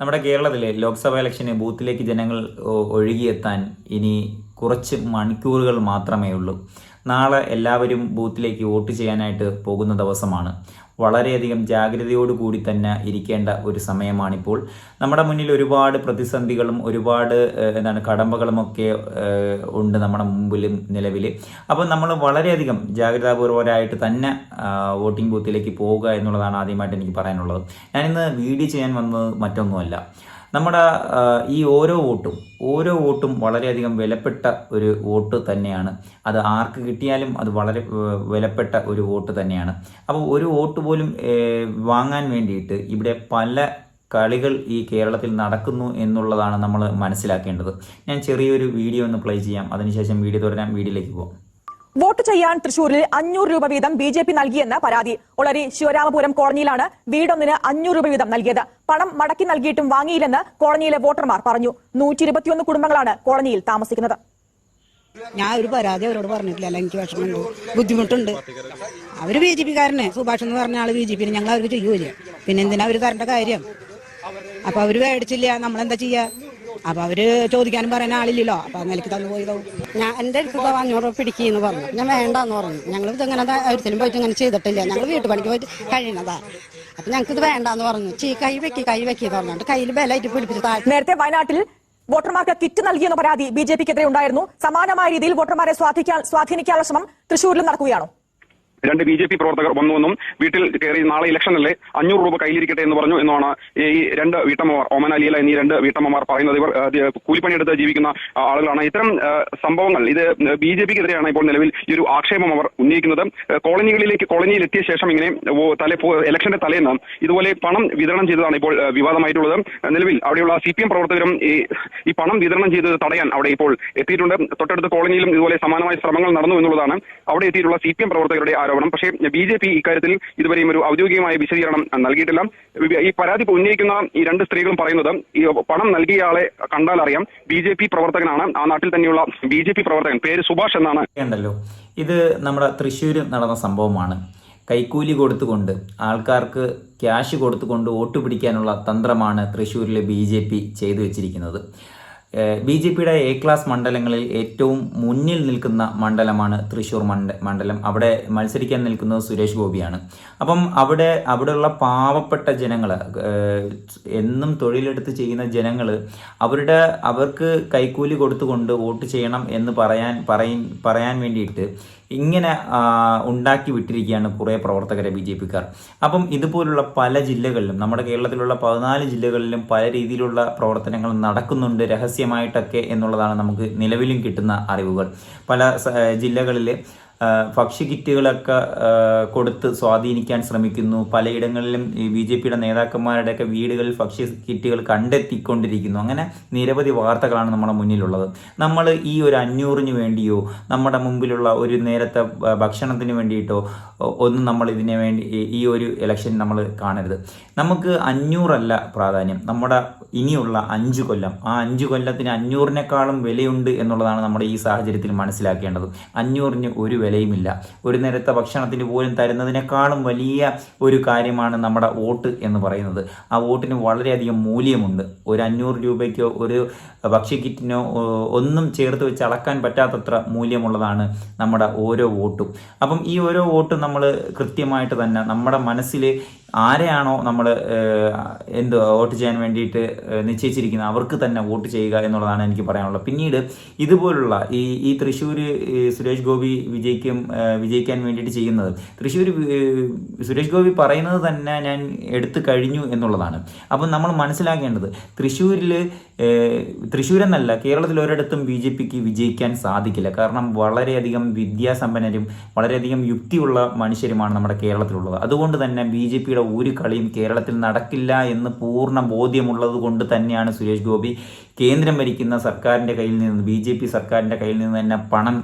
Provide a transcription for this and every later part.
നമ്മുടെ കേരളത്തിലെ ലോക്സഭാ ഇലക്ഷന് ബൂത്തിലേക്ക് ജനങ്ങൾ ഒഴുകിയെത്താൻ ഇനി കുറച്ച് മണിക്കൂറുകൾ മാത്രമേ ഉള്ളൂ. നാളെ എല്ലാവരും ബൂത്തിലേക്ക് വോട്ട് ചെയ്യാനായിട്ട് പോകുന്ന ദിവസമാണ്. വളരെയധികം ജാഗ്രതയോടുകൂടി തന്നെ ഇരിക്കേണ്ട ഒരു സമയമാണിപ്പോൾ. നമ്മുടെ മുന്നിൽ ഒരുപാട് പ്രതിസന്ധികളും ഒരുപാട് എന്താണ് കടമ്പകളുമൊക്കെ ഉണ്ട് നമ്മുടെ മുമ്പിലും നിലവിൽ അപ്പോൾ നമ്മൾ വളരെയധികം ജാഗ്രതാപൂർവരായിട്ട് തന്നെ വോട്ടിംഗ് ബൂത്തിലേക്ക് പോവുക എന്നുള്ളതാണ് ആദ്യമായിട്ട് എനിക്ക് പറയാനുള്ളത്. ഞാനിന്ന് വീഡിയോ ചെയ്യാൻ വന്നത് മറ്റൊന്നുമല്ല. നമ്മുടെ ഈ ഓരോ വോട്ടും ഓരോ വോട്ടും വളരെയധികം വിലപ്പെട്ട ഒരു വോട്ട് തന്നെയാണ്. അത് ആർക്ക് കിട്ടിയാലും അത് വളരെ വിലപ്പെട്ട ഒരു വോട്ട് തന്നെയാണ്. അപ്പോൾ ഒരു വോട്ട് പോലും വാങ്ങാൻ വേണ്ടിയിട്ട് ഇവിടെ പല കളികൾ ഈ കേരളത്തിൽ നടക്കുന്നു എന്നുള്ളതാണ് നമ്മൾ മനസ്സിലാക്കേണ്ടത്. ഞാൻ ചെറിയൊരു വീഡിയോ ഒന്ന് പ്ലേ ചെയ്യാം. അതിനുശേഷം വീഡിയോ തുടരാൻ വീഡിയോയിലേക്ക് പോകാം ചെയ്യാൻ തൃശൂരിൽ അഞ്ഞൂറ് രൂപ വീതം ബി ജെ പി നൽകിയെന്ന് പരാതി. ഒളരി ശിവരാമപുരം കോളനിയിലാണ് വീടൊന്നിന് അഞ്ഞൂറ് രൂപ വീതം നൽകിയത്. പണം മടക്കി നൽകിയിട്ടും വാങ്ങിയില്ലെന്ന് കോളനിയിലെ വോട്ടർമാർ പറഞ്ഞു. നൂറ്റി ഇരുപത്തിയൊന്ന് കുടുംബങ്ങളാണ് കോളനിയിൽ താമസിക്കുന്നത്. ഞാൻ ഒരു പരാതി അവരോട് പറഞ്ഞിട്ടില്ല. എനിക്ക് വിഷമമുണ്ട്. ബുദ്ധിമുട്ടുണ്ട്. അവർ ബി ജെ പിക്കാരനെ. സുഭാഷ് എന്ന് പറഞ്ഞ ആൾ ബി ജെ പി ഞങ്ങൾ അവർക്ക് ചെയ്യൂല പിന്നെ എന്തിനാ അവർ തരേണ്ട കാര്യം? അപ്പൊ അവർ മേടിച്ചില്ല. നമ്മളെന്താ ചെയ്യാ? അപ്പൊ അവർ ചോദിക്കാനും പറയാൻ ആളില്ലല്ലോ. അപ്പൊ അങ്ങനെ തന്നു പോയതോ. ഞാൻ എന്റെ അടുത്ത് അഞ്ഞൂറ് പിടിക്കുന്നു പറഞ്ഞു. ഞാൻ വേണ്ടെന്ന് പറഞ്ഞു. ഞങ്ങൾ ഇതെങ്ങനെ ഒരിക്കലും പോയിട്ട് ഇങ്ങനെ ചെയ്തിട്ടില്ല. ഞങ്ങൾ വീട്ടു പണിക്ക് പോയിട്ട് കഴിയണതാ. അപ്പൊ ഞങ്ങൾക്ക് ഇത് വേണ്ടെന്ന് പറഞ്ഞു. ചീ കൈ വെക്കി കൈ വെക്കി പറഞ്ഞിട്ട് കയ്യിൽ ബലമായിട്ട് പിടിപ്പിച്ച് താഴ്ത്തി. നേരത്തെ വയനാട്ടിൽ വോട്ടർമാർക്ക് കിറ്റ് നൽകിയെന്ന പരാതി ബി ജെ പിക്കെതിരെ ഉണ്ടായിരുന്നു. സമാനമായ രീതിയിൽ വോട്ടർമാരെ സ്വാധീനിക്കാനുള്ള ശ്രമം തൃശൂരിലും നടക്കുകയാണോ. രണ്ട് ബി ജെ പി പ്രവർത്തകർ വന്നുവെന്നും വീട്ടിൽ കയറി നാളെ ഇലക്ഷനല്ലേ അഞ്ഞൂറ് രൂപ കയ്യിലിരിക്കട്ടെ എന്ന് പറഞ്ഞു എന്നാണ് ഈ രണ്ട് വീട്ടമ്മമാർ ഓമന അലിയല എന്നീ രണ്ട് വീട്ടമ്മമാർ പറയുന്നത്. ഇവർ കൂലിപ്പണിയെടുത്ത് ജീവിക്കുന്ന ആളുകളാണ്. ഇത്തരം സംഭവങ്ങൾ ഇത് ബി ജെ പിക്കെതിരെയാണ് ഇപ്പോൾ നിലവിൽ ഈ ഒരു ആക്ഷേപം അവർ ഉന്നയിക്കുന്നത്. കോളനികളിലേക്ക് കോളനിയിൽ എത്തിയ ശേഷം ഇങ്ങനെ തലേ ഇലക്ഷന്റെ തലേന്ന് ഇതുപോലെ പണം വിതരണം ചെയ്തതാണ് ഇപ്പോൾ വിവാദമായിട്ടുള്ളത്. നിലവിൽ അവിടെയുള്ള സി പി എം പ്രവർത്തകരും ഈ പണം വിതരണം ചെയ്തത് തടയാൻ അവിടെ ഇപ്പോൾ എത്തിയിട്ടുണ്ട്. തൊട്ടടുത്ത കോളനിയിലും ഇതുപോലെ സമാനമായ ശ്രമങ്ങൾ നടന്നു എന്നുള്ളതാണ് അവിടെ എത്തിയിട്ടുള്ള സി പി എം പ്രവർത്തകരുടെ ആരോപണം. പക്ഷേ ബി ജെ പി ഇക്കാര്യത്തിൽ ഇതുവരെയും ഒരു ഔദ്യോഗികമായ വിശദീകരണം നൽകിയിട്ടില്ല. ഈ പരാതി ഉന്നയിക്കുന്ന ഈ രണ്ട് സ്ത്രീകളും പറയുന്നത് ഈ പണം നൽകിയ ആളെ കണ്ടാൽ അറിയാം. ബി ജെ പി പ്രവർത്തകനാണ്. ആ നാട്ടിൽ തന്നെയുള്ള ബി ജെ പി പ്രവർത്തകൻ പേര് സുഭാഷ് എന്നാണ്. ഉണ്ടല്ലോ. ഇത് നമ്മുടെ തൃശ്ശൂർ നടന്ന സംഭവമാണ്. കൈക്കൂലി കൊടുത്തുകൊണ്ട് ആൾക്കാർക്ക് ക്യാഷ് കൊടുത്തുകൊണ്ട് വോട്ട് പിടിക്കാനുള്ള തന്ത്രമാണ് തൃശ്ശൂരിലെ ബി ജെ പി ചെയ്തു വെച്ചിരിക്കുന്നത്. ബി ജെ പിയുടെ എ ക്ലാസ് മണ്ഡലങ്ങളിൽ ഏറ്റവും മുന്നിൽ നിൽക്കുന്ന മണ്ഡലമാണ് തൃശ്ശൂർ മണ്ഡ മണ്ഡലം. അവിടെ മത്സരിക്കാൻ നിൽക്കുന്നത് സുരേഷ് ഗോപിയാണ്. അപ്പം അവിടെ അവിടെയുള്ള പാവപ്പെട്ട ജനങ്ങൾ എന്നും തൊഴിലെടുത്ത് ചെയ്യുന്ന ജനങ്ങൾ അവരുടെ അവർക്ക് കൈക്കൂലി കൊടുത്തുകൊണ്ട് വോട്ട് ചെയ്യണം എന്ന് പറയാൻ പറയും പറയാൻ വേണ്ടിയിട്ട് ഇങ്ങനെ ഉണ്ടാക്കി വിട്ടിരിക്കുകയാണ് കുറേ പ്രവർത്തകരെ ബി ജെ പിക്കാർ. അപ്പം ഇതുപോലുള്ള പല ജില്ലകളിലും നമ്മുടെ കേരളത്തിലുള്ള പതിനാല് ജില്ലകളിലും പല രീതിയിലുള്ള പ്രവർത്തനങ്ങൾ നടക്കുന്നുണ്ട് രഹസ്യമായിട്ടൊക്കെ എന്നുള്ളതാണ് നമുക്ക് നിലവിലും കിട്ടുന്ന അറിവുകൾ. പല ജില്ലകളിൽ ആ, ഭക്ഷ്യക്കിറ്റുകളൊക്കെ ആ, കൊടുത്ത് സ്വാധീനിക്കാൻ ശ്രമിക്കുന്നു. പലയിടങ്ങളിലും ഈ ബി ജെ പിയുടെ നേതാക്കന്മാരുടെയൊക്കെ വീടുകളിൽ ഭക്ഷ്യ കിറ്റുകൾ കണ്ടെത്തിക്കൊണ്ടിരിക്കുന്നു. അങ്ങനെ നിരവധി വാർത്തകളാണ് നമ്മുടെ മുന്നിലുള്ളത്. നമ്മൾ ഈ ഒരു അഞ്ഞൂറിന് വേണ്ടിയോ നമ്മുടെ മുമ്പിലുള്ള ഒരു നേരത്തെ ഭക്ഷണത്തിന് വേണ്ടിയിട്ടോ ഒന്നും നമ്മൾ ഇതിനെ വേണ്ടി ഈ ഒരു ഇലക്ഷൻ നമ്മൾ കാണരുത്. നമുക്ക് അഞ്ഞൂറല്ല പ്രാധാന്യം. നമ്മുടെ ഇനിയുള്ള അഞ്ച് കൊല്ലം. ആ അഞ്ച് കൊല്ലത്തിന് അഞ്ഞൂറിനേക്കാളും വിലയുണ്ട് എന്നുള്ളതാണ് നമ്മുടെ ഈ സാഹചര്യത്തിൽ മനസ്സിലാക്കേണ്ടത്. അഞ്ഞൂറിന് ഒരു വിലയുമില്ല. ഒരു നേരത്തെ ഭക്ഷണത്തിന് പോലും തരുന്നതിനേക്കാളും വലിയ ഒരു കാര്യമാണ് നമ്മുടെ വോട്ട് എന്ന് പറയുന്നത്. ആ വോട്ടിന് വളരെയധികം മൂല്യമുണ്ട്. ഒരു അഞ്ഞൂറ് രൂപയ്ക്കോ ഒരു ഭക്ഷ്യക്കിറ്റിനോ ഒന്നും ചേർത്ത് വെച്ച് അളക്കാൻ പറ്റാത്തത്ര മൂല്യമുള്ളതാണ് നമ്മുടെ ഓരോ വോട്ടും. അപ്പം ഈ ഓരോ വോട്ടും നമ്മൾ കൃത്യമായിട്ട് തന്നെ നമ്മുടെ മനസ്സിൽ ആരെയാണോ നമ്മൾ എന്ത് വോട്ട് ചെയ്യാൻ വേണ്ടിയിട്ട് നിശ്ചയിച്ചിരിക്കുന്നത് അവർക്ക് തന്നെ വോട്ട് ചെയ്യുക എന്നുള്ളതാണ് എനിക്ക് പറയാനുള്ളത്. പിന്നീട് ഇതുപോലുള്ള ഈ ഈ തൃശ്ശൂർ സുരേഷ് ഗോപി വിജയിക്കും വിജയിക്കാൻ വേണ്ടിയിട്ട് ചെയ്യുന്നത്. തൃശ്ശൂർ സുരേഷ് ഗോപി പറയുന്നത് തന്നെ ഞാൻ എടുത്തു കഴിഞ്ഞു എന്നുള്ളതാണ്. അപ്പം നമ്മൾ മനസ്സിലാക്കേണ്ടത് തൃശ്ശൂരിൽ തൃശ്ശൂർ എന്നല്ല കേരളത്തിൽ ഒരിടത്തും ബി ജെ പിക്ക് വിജയിക്കാൻ സാധിക്കില്ല. കാരണം വളരെയധികം വിദ്യാസമ്പന്നരും വളരെയധികം യുക്തിയുള്ള മനുഷ്യരുമാണ് നമ്മുടെ കേരളത്തിലുള്ളത്. അതുകൊണ്ട് തന്നെ ബി ജെ പിയുടെ ഒരു കളിയും കേരളത്തിൽ നടക്കില്ല എന്ന് പൂർണ ബോധ്യമുള്ളത് കൊണ്ട് തന്നെയാണ് സുരേഷ് ഗോപി കേന്ദ്രം ഭരിക്കുന്ന സർക്കാരിന്റെ കയ്യിൽ നിന്ന് ബി ജെ പി സർക്കാരിന്റെ കയ്യിൽ നിന്ന് തന്നെ പണം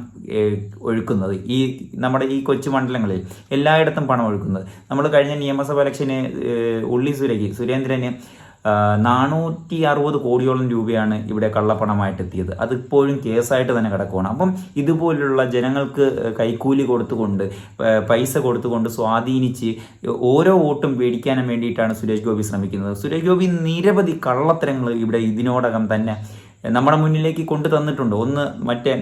ഒഴുക്കുന്നത്. ഈ നമ്മുടെ ഈ കൊച്ചു മണ്ഡലങ്ങളിൽ എല്ലായിടത്തും പണം ഒഴുക്കുന്നത്. നമ്മൾ കഴിഞ്ഞ നിയമസഭാ ഇലക്ഷന് ഉള്ളി സുരേഖി സുരേന്ദ്രന് നാനൂറ്റി അറുപത് കോടിയോളം രൂപയാണ് ഇവിടെ കള്ളപ്പണമായിട്ട് എത്തിയത് അതിപ്പോഴും കേസായിട്ട് തന്നെ കിടക്കുകയാണ് അപ്പം ഇതുപോലുള്ള ജനങ്ങൾക്ക് കൈക്കൂലി കൊടുത്തുകൊണ്ട് പൈസ കൊടുത്തുകൊണ്ട് സ്വാധീനിച്ച് ഓരോ വോട്ടും പേടിക്കാനും വേണ്ടിയിട്ടാണ് സുരേഷ് ഗോപി ശ്രമിക്കുന്നത്. സുരേഷ് ഗോപി നിരവധി കള്ളത്തരങ്ങൾ ഇവിടെ ഇതിനോടകം തന്നെ നമ്മുടെ മുന്നിലേക്ക് കൊണ്ടു തന്നിട്ടുണ്ട്. ഒന്ന് മറ്റേ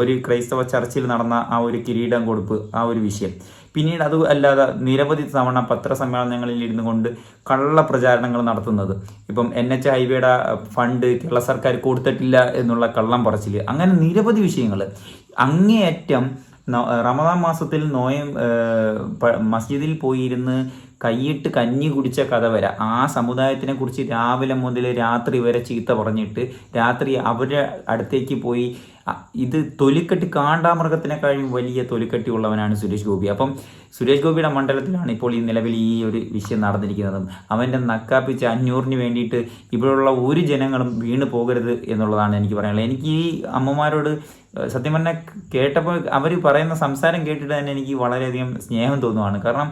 ഒരു ക്രൈസ്തവ ചർച്ചിൽ നടന്ന ആ ഒരു കിരീടം കൊടുപ്പ് ആ ഒരു വിഷയം. പിന്നീട് അത് അല്ലാതെ നിരവധി തവണ പത്രസമ്മേളനങ്ങളിൽ ഇരുന്നു കൊണ്ട് കള്ള പ്രചാരണങ്ങൾ നടത്തുന്നത്. ഇപ്പം എൻ എച്ച് ഹൈവേയുടെ ഫണ്ട് കേരള സർക്കാർ കൊടുത്തിട്ടില്ല എന്നുള്ള കള്ളം പറച്ചിൽ അങ്ങനെ നിരവധി വിഷയങ്ങൾ. അങ്ങേയറ്റം റമദാൻ മാസത്തിൽ നോയം മസ്ജിദിൽ പോയിരുന്ന് കൈയിട്ട് കഞ്ഞി കുടിച്ച കഥ വരെ. ആ സമുദായത്തിനെ കുറിച്ച് രാവിലെ മുതൽ രാത്രി വരെ ചീത്ത പറഞ്ഞിട്ട് രാത്രി അവരുടെ അടുത്തേക്ക് പോയി ഇത് തൊലിക്കെട്ടി കാണ്ടാമൃഗത്തിനെക്കാളും വലിയ തൊലിക്കെട്ടി ഉള്ളവനാണ് സുരേഷ് ഗോപി. അപ്പം സുരേഷ് ഗോപിയുടെ മണ്ഡലത്തിലാണ് ഇപ്പോൾ ഈ നിലവിൽ ഈ ഒരു വിഷയം നടന്നിരിക്കുന്നതും. അവന്റെ നക്കാപ്പിച്ച അഞ്ഞൂറിന് വേണ്ടിയിട്ട് ഇവിടെയുള്ള ഒരു ജനങ്ങളും വീണ് പോകരുത് എന്നുള്ളതാണ് എനിക്ക് പറയാനുള്ളത്. എനിക്ക് ഈ അമ്മമാരോട് സത്യം പറഞ്ഞാൽ കേട്ടപ്പോൾ അവർ പറയുന്ന സംസാരം കേട്ടിട്ട് തന്നെ എനിക്ക് വളരെയധികം സ്നേഹം തോന്നുവാണ്. കാരണം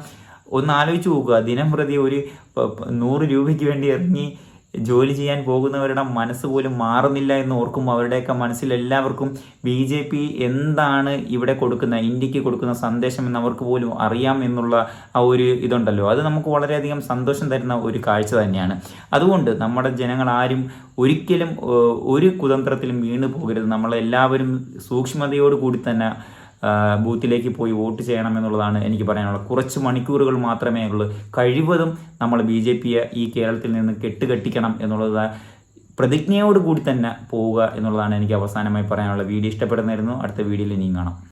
ഒന്ന് ആലോചിച്ച് നോക്കുക. ദിനം പ്രതി ഒരു നൂറ് രൂപയ്ക്ക് വേണ്ടി ഇറങ്ങി ജോലി ചെയ്യാൻ പോകുന്നവരുടെ മനസ്സ് പോലും മാറുന്നില്ല എന്ന് ഓർക്കുമ്പോൾ അവരുടെയൊക്കെ മനസ്സിൽ എല്ലാവർക്കും ബി ജെ പി എന്താണ് ഇവിടെ കൊടുക്കുന്ന ഇന്ത്യയ്ക്ക് കൊടുക്കുന്ന സന്ദേശം എന്ന് അവർക്ക് പോലും അറിയാം എന്നുള്ള ആ ഒരു ഇതുണ്ടല്ലോ. അത് നമുക്ക് വളരെയധികം സന്തോഷം തരുന്ന ഒരു കാഴ്ച തന്നെയാണ്. അതുകൊണ്ട് നമ്മുടെ ജനങ്ങൾ ആരും ഒരിക്കലും ഒരു കുതന്ത്രത്തിലും വീണു പോകരുത് നമ്മളെല്ലാവരും സൂക്ഷ്മതയോടുകൂടി തന്നെ ബൂത്തിലേക്ക് പോയി വോട്ട് ചെയ്യണം എന്നുള്ളതാണ് എനിക്ക് പറയാനുള്ളത്. കുറച്ച് മണിക്കൂറുകൾ മാത്രമേ ഉള്ളൂ. കഴിവതും നമ്മൾ ബി ജെ പിയെ ഈ കേരളത്തിൽ നിന്ന് കെട്ടുകെട്ടിക്കണം എന്നുള്ളത് പ്രതിജ്ഞയോട് കൂടി തന്നെ പോവുക എന്നുള്ളതാണ് എനിക്ക് അവസാനമായി പറയാനുള്ളത്. വീഡിയോ ഇഷ്ടപ്പെടുന്നതായിരുന്നു അടുത്ത വീഡിയോയിൽ ഇനിയും കാണാം.